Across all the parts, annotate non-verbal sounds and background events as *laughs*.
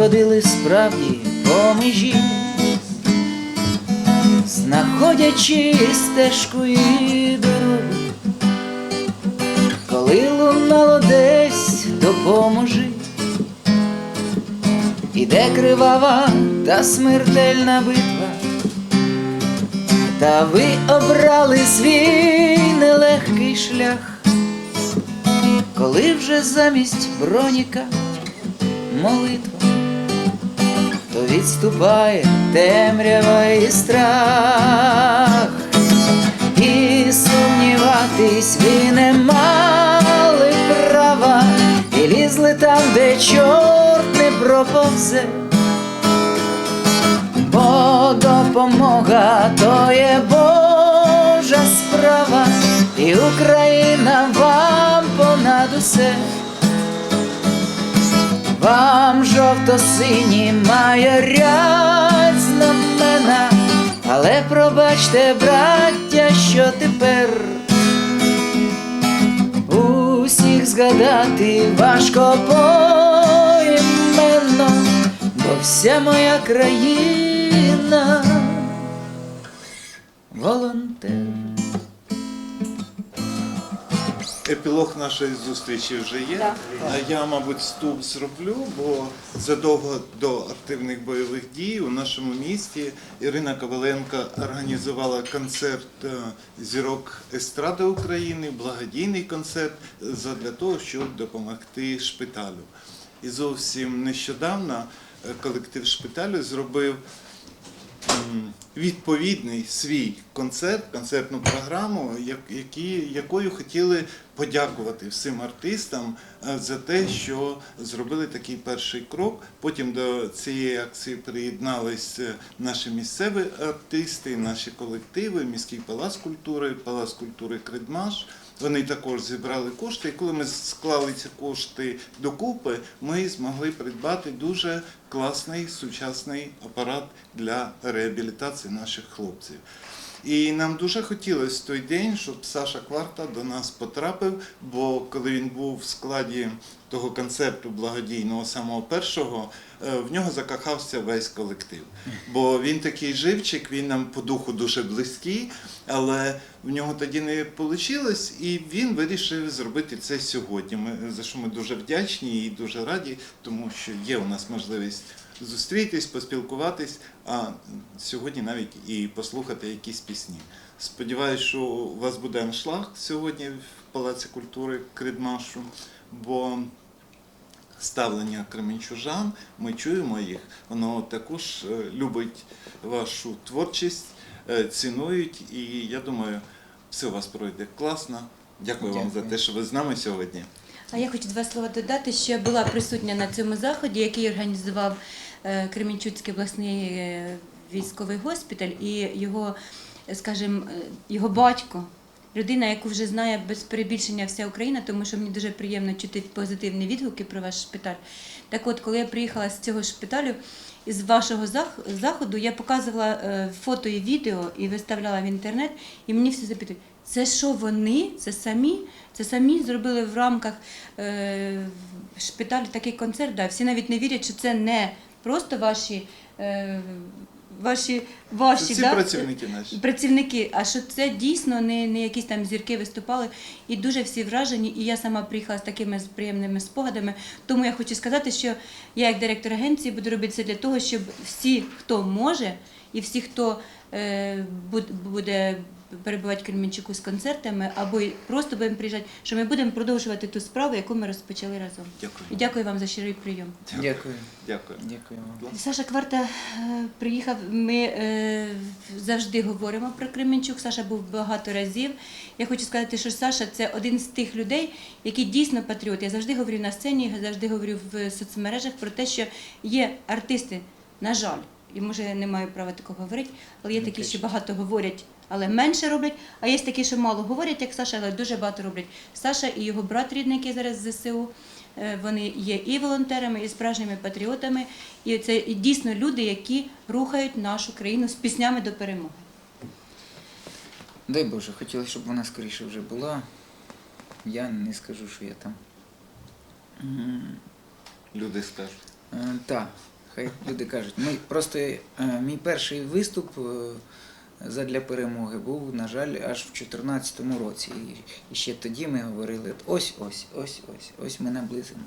ходили справді по межі, знаходячи стежку і дорогу, коли лунало десь допоможи, іде кривава та смертельна битва. Та ви обрали свій нелегкий шлях, коли вже замість броніка молитва, то відступає темрява і страх, і сумніватись ви не мали права, і лізли там, де чорт не проповзе. Бо допомога то є Божа справа, і Україна вам понад усе. Вам жовто-сині майорять знамена, але пробачте, браття, що тепер усіх згадати важко поіменно, бо вся моя країна Епілог нашої зустрічі вже є. А я, мабуть, вступ зроблю, бо задовго до активних бойових дій у нашому місті Ірина Коваленко організувала концерт е, зірок естради України, благодійний концерт е, задля того, щоб допомогти шпиталю. І зовсім нещодавно е, колектив шпиталю зробив відповідний свій концерт, концертну програму, які, якою хотіли подякувати всім артистам е, за те, що зробили такий перший крок. Потім до цієї акції приєднались наші місцеві артисти, наші колективи, міський палац культури, палац культури Кредмаш. Вони також зібрали кошти, і коли ми склали ці кошти докупи, ми змогли придбати дуже класний сучасний апарат для реабілітації наших хлопців. І нам дуже хотілося той день, щоб Саша Кварта до нас потрапив, бо коли він був в складі того концерту благодійного самого першого, е, в нього закохався весь колектив. Бо він такий живчик, він нам по духу дуже близький, але в нього тоді не вийшло, і він вирішив зробити це сьогодні. Ми, за що ми дуже вдячні і дуже раді, тому що є у нас можливість зустрітись, поспілкуватись, а сьогодні навіть і послухати якісь пісні. Сподіваюсь, що у вас буде аншлаг сьогодні в Палаці культури Кредмашу, бо ставлення кременчужан, ми чуємо їх, воно також е, любить вашу творчість, е, цінують, і я думаю, все у вас пройде класно. Дякую, вам за те, що ви з нами сьогодні. А я хочу два слова додати, що я була присутня на цьому заході, який організував е, Кременчуцький обласний військовий госпіталь і його, скажімо, його батько. Людина, яку вже знає без перебільшення вся Україна, тому що мені дуже приємно чути позитивні відгуки про ваш шпиталь. Так от, коли я приїхала з цього шпиталю, із вашого заходу, я показувала е, фото і відео і виставляла в інтернет, і мені всі запитують, це що вони, це самі, це самі зробили в рамках е, шпиталю такий концерт. Да. Всі навіть не вірять, що це не просто ваші. Ваші, ваші Це всі да, працівники наші. працівники, а що це дійсно не, не якісь там зірки виступали, і дуже всі вражені. І я сама приїхала з такими приємними спогадами. Тому я хочу сказати, що я, як директор агенції, буду робити це для того, щоб всі, хто може, і всі, хто е, буд- буде перебувати в Кременчуку з концертами, або й просто будемо приїжджати, що ми будемо продовжувати ту справу, яку ми розпочали разом. Дякую. І дякую вам за щирий прийом. Дякую. Дякую. Дякую вам. Саша Кварта е, приїхав. Ми е, завжди говоримо про Кременчук. Саша був багато разів. Я хочу сказати, що Саша це один з тих людей, який дійсно патріот. Я завжди говорю на сцені, завжди говорю в соцмережах про те, що є артисти, на жаль, і може я не маю права такого говорити, але є такі, що багато говорять. Але менше роблять, а є такі, що мало говорять, як Саша, але дуже багато роблять. Саша і його брат рідний, який зараз в ЗСУ, Е, Вони є і волонтерами, і справжніми патріотами. І це і дійсно люди, які рухають нашу країну з піснями до перемоги. Дай Боже, хотілося, щоб вона скоріше вже була. Я не скажу, що я там. Люди скажуть. Е, Так, хай люди кажуть. Ми просто е, мій перший виступ задля перемоги був, на жаль, аж в 2014 році. І, ще тоді ми говорили: ось, ось, ось, ось, ось ми наблизимо,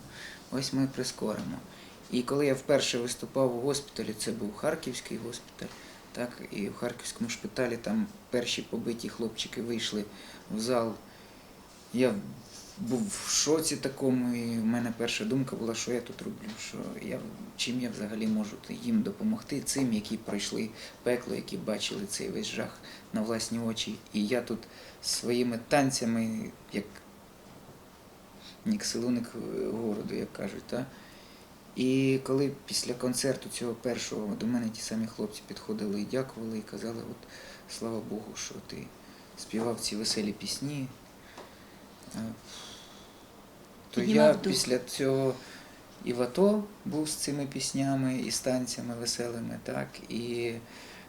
ось ми прискоримо. І коли я вперше виступав у госпіталі, це був Харківський госпіталь, так, і в Харківському шпиталі там перші побиті хлопчики вийшли в зал. Я був в шоці такому, і в мене перша думка була, що я тут роблю, що я, чим я взагалі можу їм допомогти, цим, які пройшли пекло, які бачили цей весь жах на власні очі. І я тут своїми танцями, як нік силуник городу, як кажуть. Та? І коли після концерту цього першого до мене ті самі хлопці підходили і дякували, і казали, от слава Богу, що ти співав ці веселі пісні. То я дух. після цього і в АТО був з цими піснями, і з танцями веселими, так, і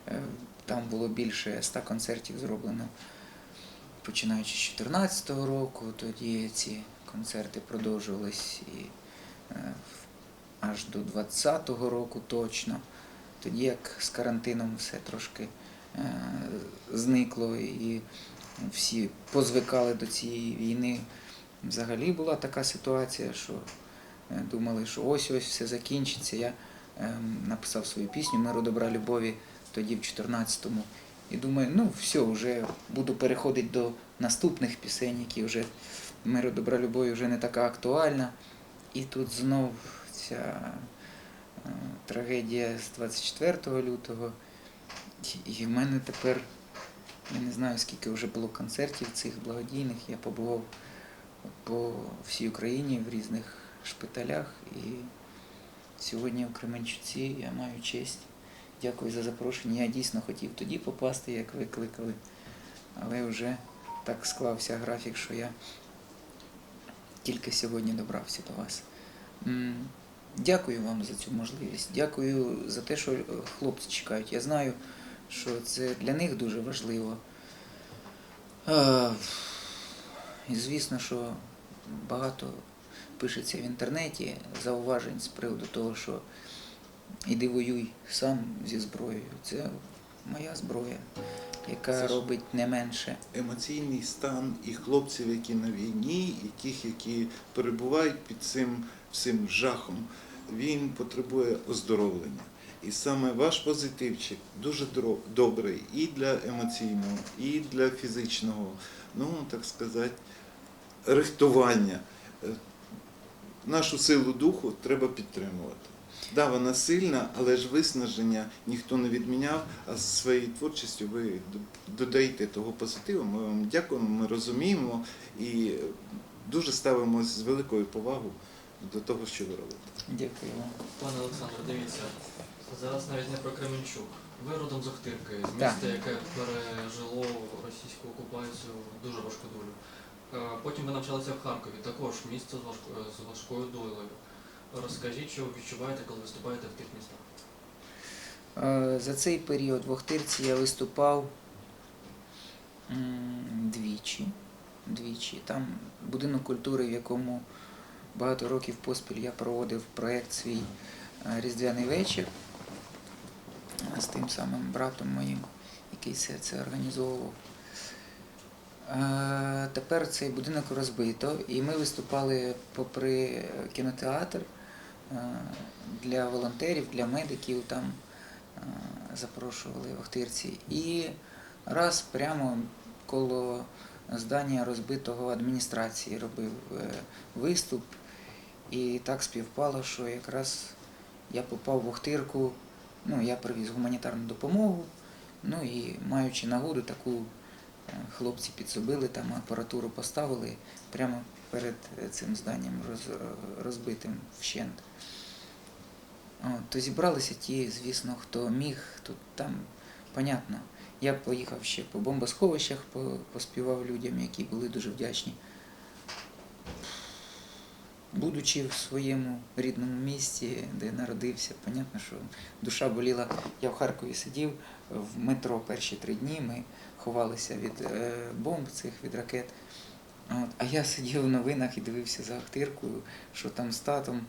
е, там було більше ста концертів зроблено. Починаючи з 2014 року, тоді ці концерти продовжувались і е, аж до 2020 року точно. Тоді як з карантином все трошки е, зникло і всі позвикали до цієї війни. Взагалі була така ситуація, що е, думали, що ось-ось все закінчиться. Я е, написав свою пісню Миру добра любові тоді в 14-му. І думаю, ну все, вже буду переходити до наступних пісень, які вже Миру добра любові вже не така актуальна. І тут знов ця е, трагедія з 24 лютого. І в мене тепер, я не знаю, скільки вже було концертів цих благодійних. Я побував по всій Україні в різних шпиталях. І сьогодні в Кременчуці я маю честь. Дякую за запрошення. Я дійсно хотів тоді попасти, як ви кликали, але вже так склався графік, що я тільки сьогодні добрався до вас. Дякую вам за цю можливість. Дякую за те, що хлопці чекають. Я знаю, що це для них дуже важливо. Е, І звісно, що багато пишеться в інтернеті зауважень з приводу того, що іди воюй сам зі зброєю. Це моя зброя, яка Це робить не менше. Емоційний стан і хлопців, які на війні, і тих, які перебувають під цим всім жахом, він потребує оздоровлення. І саме ваш позитивчик дуже добрий і для емоційного, і для фізичного, ну так сказати, рихтування. Е, Нашу силу духу треба підтримувати. Да, вона сильна, але ж виснаження ніхто не відміняв, а з своєю творчістю ви додаєте того позитиву. Ми вам дякуємо, ми розуміємо і дуже ставимося з великою повагою до того, що ви робите. Дякую. Пане Олександре, дивіться, зараз навіть не про Кременчук. Ви родом з Охтирки, з Так. міста, яке пережило російську окупацію дуже важку долю. Е, Потім ви навчалися в Харкові, також місце з важкою, з важкою долею. Розкажіть, що ви відчуваєте, коли виступаєте в тих містах? Е, За цей період в Охтирці я виступав двічі. двічі. Там будинок культури, в якому багато років поспіль я проводив проєкт свій е, Різдвяний вечір з тим самим братом моїм, який все це організовував. Е, Тепер цей будинок розбито, і ми виступали попри кінотеатр е, для волонтерів, для медиків там е, запрошували в Охтирці. І раз прямо коло здання розбитого адміністрації робив виступ. І так співпало, що якраз я попав в Охтирку, ну, я привіз гуманітарну допомогу, ну і маючи нагоду таку е, хлопці підсобили, там апаратуру поставили прямо перед е, цим зданням роз, розбитим вщент. От, то зібралися ті, звісно, хто міг, хто там, понятно. Я поїхав ще по бомбосховищах, поспівав людям, які були дуже вдячні. Будучи в своєму рідному місті, де народився, понятно, що душа боліла. Я в Харкові сидів в метро перші три дні. Ми ховалися від е, бомб цих від ракет. От, а я сидів в новинах і дивився за Ахтиркою, що там з татом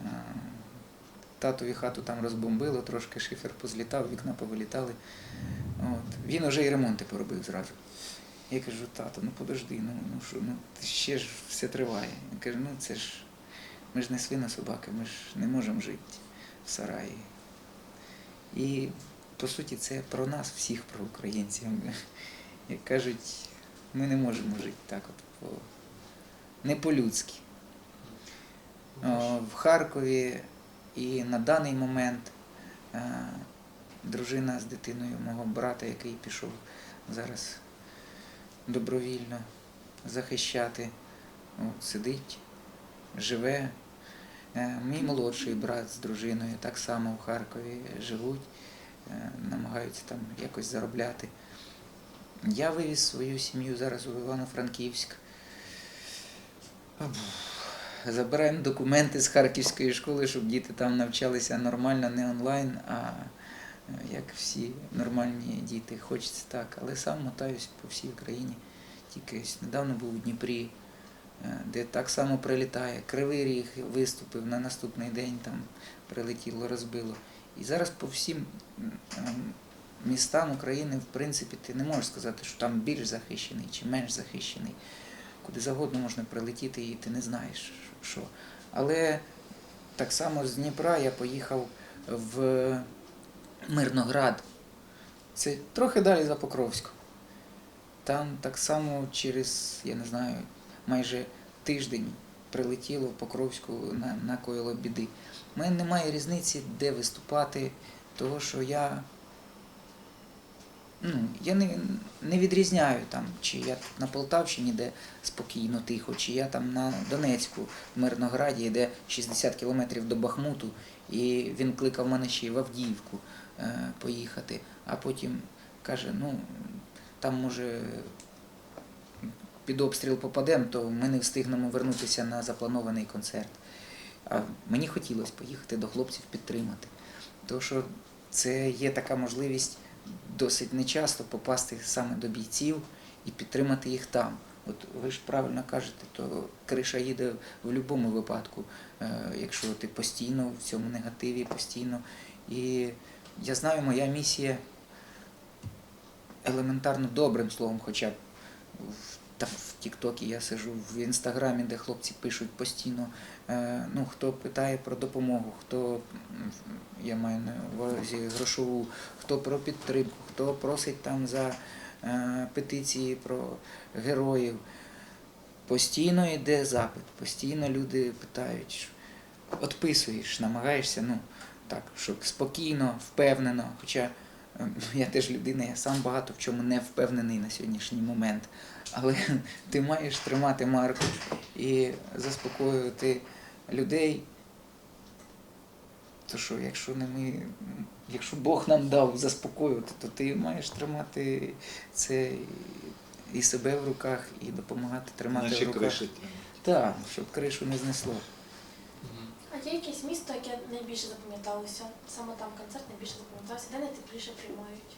е, татові хату там розбомбило, трошки шифер позлітав, вікна повилітали. От. Він уже і ремонти поробив зразу. Я кажу, тато, ну подожди, ну, ну що, ну ще ж все триває. Він каже, ну це ж ми ж не свина собаки, ми ж не можемо жити в сараї. І по суті це про нас, всіх, про українців. *laughs* Як кажуть, ми не можемо жити так от по не по-людськи. В Харкові і на даний момент е, дружина з дитиною мого брата, який пішов зараз добровільно захищати, от, сидить, живе. Е, Мій молодший брат з дружиною так само в Харкові живуть, е, намагаються там якось заробляти. Я вивіз свою сім'ю зараз у Івано-Франківськ. Забираємо документи з Харківської школи, щоб діти там навчалися нормально, не онлайн, а як всі нормальні діти. Хочеться так. Але сам мотаюсь по всій Україні. Тільки недавно був у Дніпрі, де так само прилітає. Кривий ріг виступив на наступний день, там прилетіло, розбило. І зараз по всім містам України, в принципі, ти не можеш сказати, що там більш захищений чи менш захищений. Куди завгодно можна прилетіти і ти не знаєш, що. Але так само з Дніпра я поїхав в Мирноград. Це трохи далі за Покровськом. Там так само через, я не знаю, майже тиждень прилетіло в Покровську на, накоїло біди. У мене немає різниці, де виступати, того що я ну, я не, не відрізняю там, чи я на Полтавщині, де спокійно, тихо, чи я там на Донецьку, в Мирнограді, де 60 кілометрів до Бахмуту, і він кликав мене ще й в Авдіївку е, поїхати, а потім каже, ну там може під обстріл попадемо, то ми не встигнемо вернутися на запланований концерт. А мені хотілося поїхати до хлопців підтримати. Тому що це є така можливість досить нечасто попасти саме до бійців і підтримати їх там. От ви ж правильно кажете, то криша їде в будь-якому випадку, е, якщо ти постійно в цьому негативі, постійно. І я знаю, моя місія елементарно добрим словом, хоча б там, в Тіктокі я сижу, в Інстаграмі, де хлопці пишуть постійно, е, ну, хто питає про допомогу, хто, я маю на увазі грошову, хто про підтримку, хто просить там за е, петиції про героїв. Постійно йде запит, постійно люди питають, відписуєш, намагаєшся, ну так, щоб спокійно, впевнено. Хоча е, я теж людина, я сам багато в чому не впевнений на сьогоднішній момент. Але *laughs* ти маєш тримати марку і заспокоювати людей. То що, якщо не ми, якщо Бог нам дав заспокоювати, то ти маєш тримати це і себе в руках, і допомагати тримати Наші в руках. криші. Так, щоб кришу не знесло. А є якесь місто, яке найбільше запам'яталося? Саме там концерт найбільше запам'ятався, де найтепліше приймають,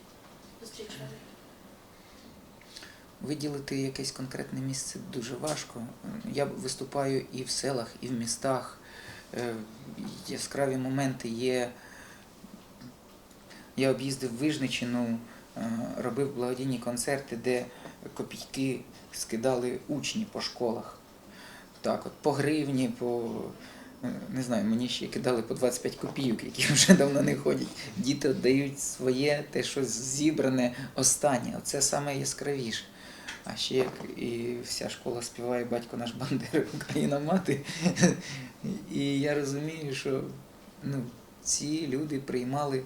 зустрічають? Виділити якесь конкретне місце дуже важко. Я виступаю і в селах, і в містах. Е, Яскраві моменти є. Я об'їздив Вижничину, е, робив благодійні концерти, де копійки скидали учні по школах. Так, от по гривні, по е, не знаю, мені ще кидали по 25 копійок, які *laughs* вже давно не ходять. Діти віддають своє, те, що зібране останнє. Оце саме яскравіше. А ще як і вся школа співає батько наш Бандера, *laughs* Україна мати. *laughs* І я розумію, що ну, ці люди приймали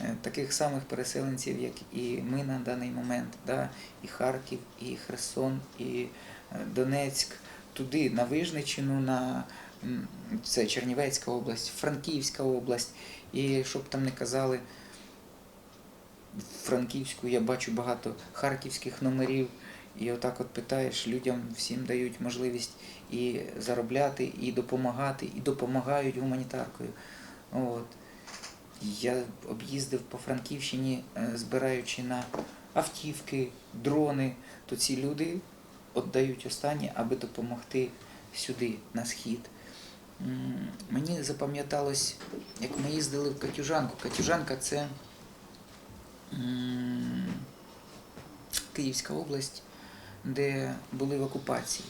е, таких самих переселенців, як і ми на даний момент. Да? І Харків, і Херсон, і е, Донецьк, туди, на Вижничину, на це Чернівецька область, Франківська область. І щоб там не казали, Франківську я бачу багато харківських номерів. І отак от питаєш, людям всім дають можливість і заробляти, і допомагати, і допомагають гуманітаркою. От. Я об'їздив по Франківщині, е, збираючи на автівки, дрони, то ці люди віддають останнє, аби допомогти сюди, на схід. Мені запам'яталось, як ми їздили в Катюжанку. Катюжанка це Київська область, де були в окупації.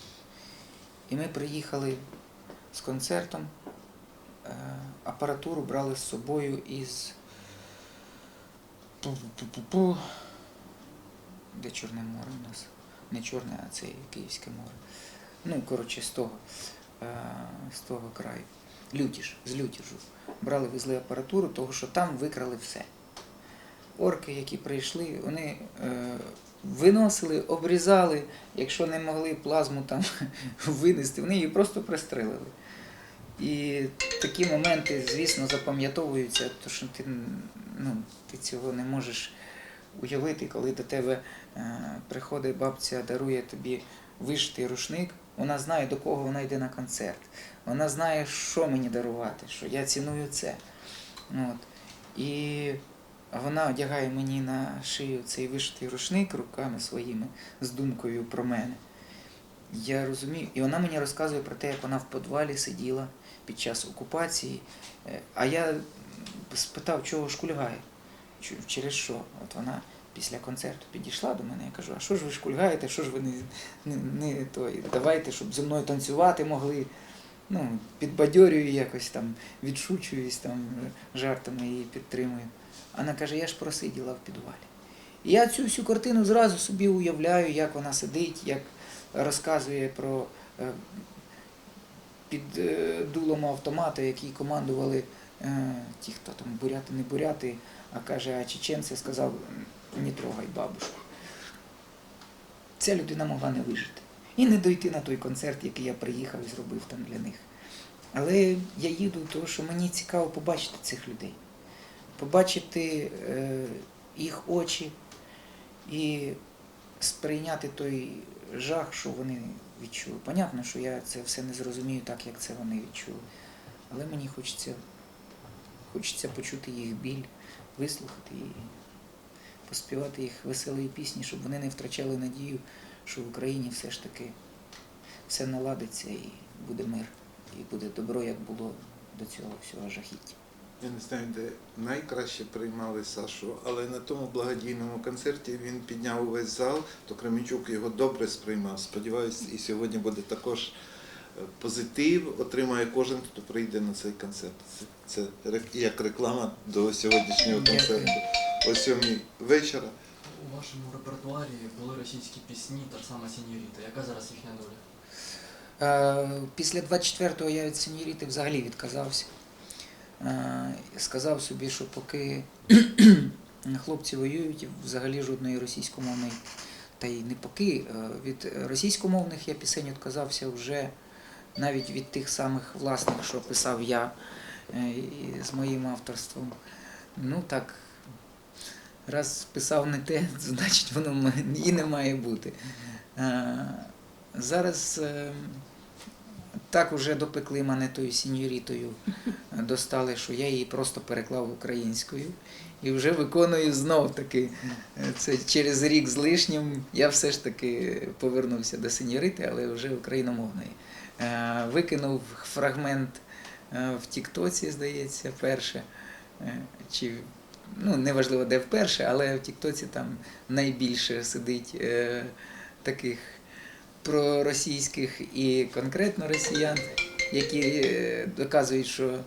І ми приїхали з концертом, е, апаратуру брали з собою із. Де Чорне море у нас? Не Чорне, а це Київське море. Ну, коротше, з того, е, з того краю. Лютіж, з Лютіжу. Брали, везли апаратуру, того що там викрали все. Орки, які прийшли, вони е, виносили, обрізали, якщо не могли плазму там *laughs* винести, вони її просто пристрелили. І такі моменти, звісно, запам'ятовуються, тому що ти, ну, ти цього не можеш уявити, коли до тебе е, приходить бабця, дарує тобі вишитий рушник, вона знає, до кого вона йде на концерт. Вона знає, що мені дарувати, що я ціную це. От. І вона одягає мені на шию цей вишитий рушник руками своїми з думкою про мене. Я розумію, і вона мені розказує про те, як вона в подвалі сиділа під час окупації. Е, А я спитав, чого шкульгає, через що. От вона після концерту підійшла до мене, я кажу, а що ж ви шкульгаєте, що ж ви не, не, не той, давайте, щоб зі мною танцювати могли. Ну, підбадьорюю якось там, відшучуюсь там жартами і підтримую. Вона каже, я ж просиділа в підвалі. І я цю всю картину зразу собі уявляю, як вона сидить, як розказує про е, під е, дулом автомата, який командували е, ті, хто там буряти, не буряти, а каже, а чеченці сказав, не трогай бабушку. Ця людина могла не вижити. І не дойти на той концерт, який я приїхав і зробив там для них. Але я їду, тому що мені цікаво побачити цих людей, побачити е, їх очі і сприйняти той жах, що вони відчули. Понятно, що я це все не зрозумію так, як це вони відчули. Але мені хочеться, хочеться почути їх біль, вислухати і поспівати їх веселої пісні, щоб вони не втрачали надію, що в Україні все ж таки все наладиться і буде мир, і буде добро, як було до цього всього жахіття. Я не знаю, де найкраще приймали Сашу, але на тому благодійному концерті він підняв увесь зал, то Кременчук його добре сприймав. Сподіваюсь, і сьогодні буде також е, позитив, отримає кожен, хто прийде на цей концерт. Це, це як реклама до сьогоднішнього концерту о сьомій вечора. У вашому репертуарі були російські пісні, та ж сама Сіньоріта. Яка зараз їхня доля? Е, Після 24-го я від сеньоріти взагалі відказався. Е, Сказав собі, що поки *clears throat* хлопці воюють, взагалі жодної російськомовної, та й не поки, е, від російськомовних я пісень відказався вже навіть від тих самих власних, що писав я е, з моїм авторством. Ну так, раз писав не те, *laughs* значить воно і не має бути. Зараз так уже допекли мене тою сіньорітою, достали, що я її просто переклав українською і вже виконую знов таки. е, Це через рік з лишнім я все ж таки повернувся до сеньорити, але вже україномовної. Е, Викинув фрагмент е, в Тіктоці, здається, перше. Чи ну, неважливо, де вперше, але в Тіктоці там найбільше сидить е, таких проросійських і конкретно росіян, які доказують, що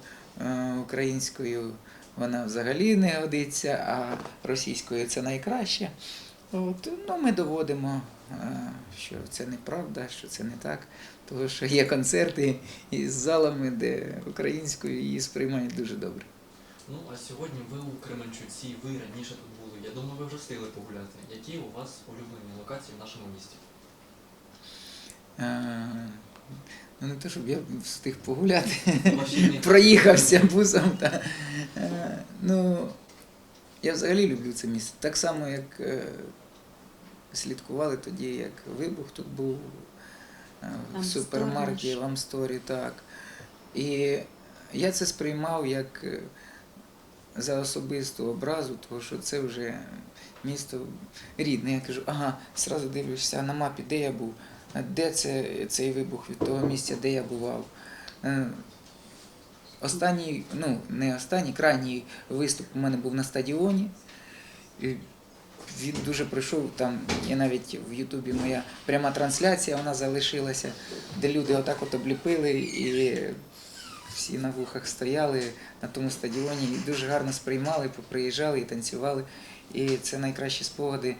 українською вона взагалі не годиться, а російською це найкраще. От, ну, ми доводимо, е, що це неправда, що це не так. Тому що є концерти із залами, де українською її сприймають дуже добре. Ну, а сьогодні ви у Кременчуці, ви раніше тут були. Я думаю, ви вже встигли погуляти. Які у вас улюблені локації в нашому місті? Ну, не те, щоб я встиг погуляти. Проїхався бусом. Та, е, ну, я взагалі люблю це місце. Так само, як е, слідкували тоді, як вибух тут був е, в супермаркеті в Амсторі, так. І я це сприймав як за особисту образу, тому що це вже місто рідне. Я кажу, ага, зразу дивишся на мапі, де я був, де це, цей вибух від того місця, де я бував. Е, Останній, ну не останній, крайній виступ у мене був на стадіоні. Він дуже пройшов там. Є навіть в Ютубі моя пряма трансляція, вона залишилася, де люди отак от обліпили і всі на вухах стояли на тому стадіоні і дуже гарно сприймали, поприїжджали і танцювали. І це найкращі спогади.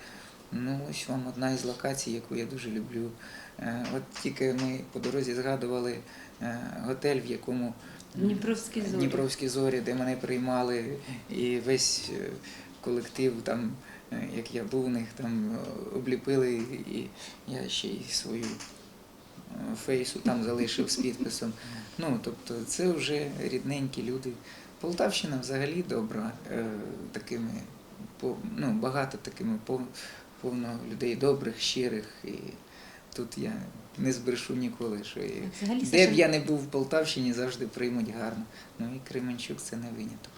Ну, ось вам одна із локацій, яку я дуже люблю. Е, От тільки ми по дорозі згадували е, готель, в якому Дніпровські зорі. Дніпровські зорі, де мене приймали, і весь е, колектив, там, як я був у них, там обліпили, і я ще й свою фейсу там залишив з підписом. Ну, тобто це вже рідненькі люди. Полтавщина взагалі добра, такими, по- ну, багато такими пов- повно людей добрих, щирих. І тут я не збрешу ніколи, що і Взагалі, де б я не був в Полтавщині, завжди приймуть гарно. Ну і Кременчук це не виняток.